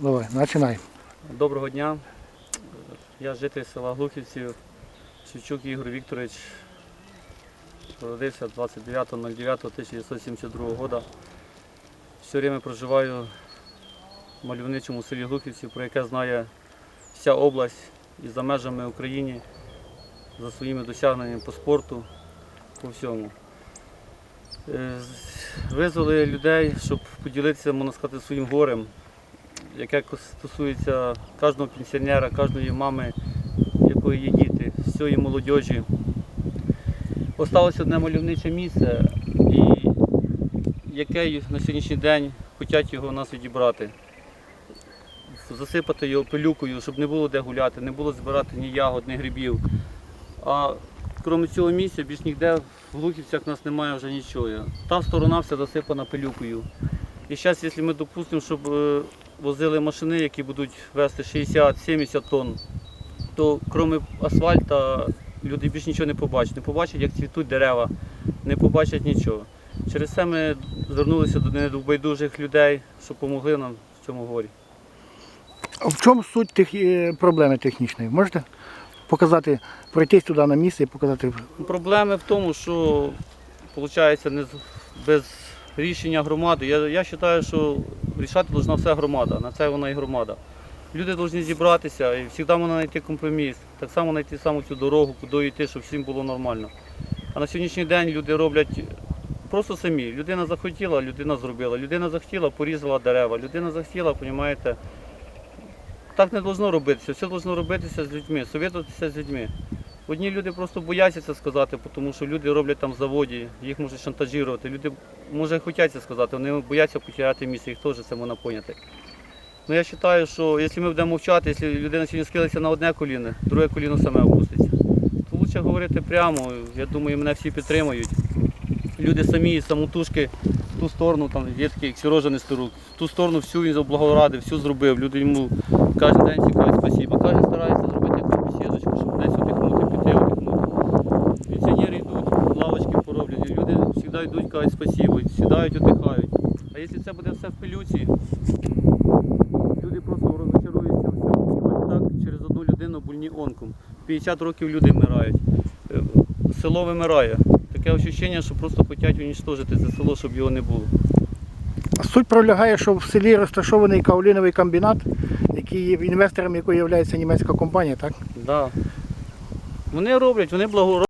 Давай, починай. Доброго дня. Я житель села Глухівців, Шевчук Ігор Вікторович. Родився 29.09.1972 року. Все время проживаю в мальовничому селі Глухівців, про яке знає вся область і за межами України, за своїми досягненнями по спорту, по всьому. Е, Визвали людей, щоб поділитися, можна сказати, своїм горем яке стосується кожного пенсіонера, кожної мами, якої є діти, всієї молодіжі. Осталося одне мальовниче місце, і яке на сьогоднішній день хочуть його у нас відібрати. Засипати його пилюкою, щоб не було де гуляти, не було збирати ні ягод, ні грибів. А крім цього місця, більш ніде в Глухівцях у нас немає вже нічого. Та сторона вся засипана пилюкою. І зараз, якщо ми допустимо, щоб е, возили машини, які будуть вести 60-70 тонн, то крім асфальта люди більше нічого не побачать. Не побачать, як цвітуть дерева, не побачать нічого. Через це ми звернулися до недобайдужих людей, щоб допомогли нам в цьому горі. А в чому суть тих е, проблеми технічної? Можете показати, пройтись туди на місце і показати. Проблеми в тому, що виходить, не без рішення громади. Я, я вважаю, що рішати повинна вся громада, на це вона і громада. Люди повинні зібратися і завжди можна знайти компроміс. Так само знайти саму цю дорогу, куди йти, щоб всім було нормально. А на сьогоднішній день люди роблять просто самі. Людина захотіла, людина зробила. Людина захотіла, порізала дерева. Людина захотіла, розумієте. Так не повинно робитися. Все повинно робитися з людьми, совєтуватися з людьми. Одні люди просто бояться це сказати, тому що люди роблять там в заводі, їх можуть шантажувати. Люди може хочуть це сказати, вони бояться потеряти місце, їх теж це можна поняти. Ну я вважаю, що якщо ми будемо мовчати, якщо людина сьогодні схилиться на одне коліно, друге коліно саме опуститься, то краще говорити прямо. Я думаю, мене всі підтримують. Люди самі, самотужки в ту сторону, там є такий Сережа в ту сторону всю він облагорадив, всю зробив. Люди йому кожен день цікавить спасибо. Кожен старається зробити завжди йдуть, кажуть спасибо, сідають, одихають. А якщо це буде все в пилюці, люди просто розчаруються в цьому. І от так через одну людину больні онком. 50 років люди вмирають. Е, Село вимирає. Таке відчуття, що просто хочуть унічтожити це село, щоб його не було. Суть пролягає, що в селі розташований каоліновий комбінат, який є інвестором якого є німецька компанія, так? Да. Вони роблять, вони благо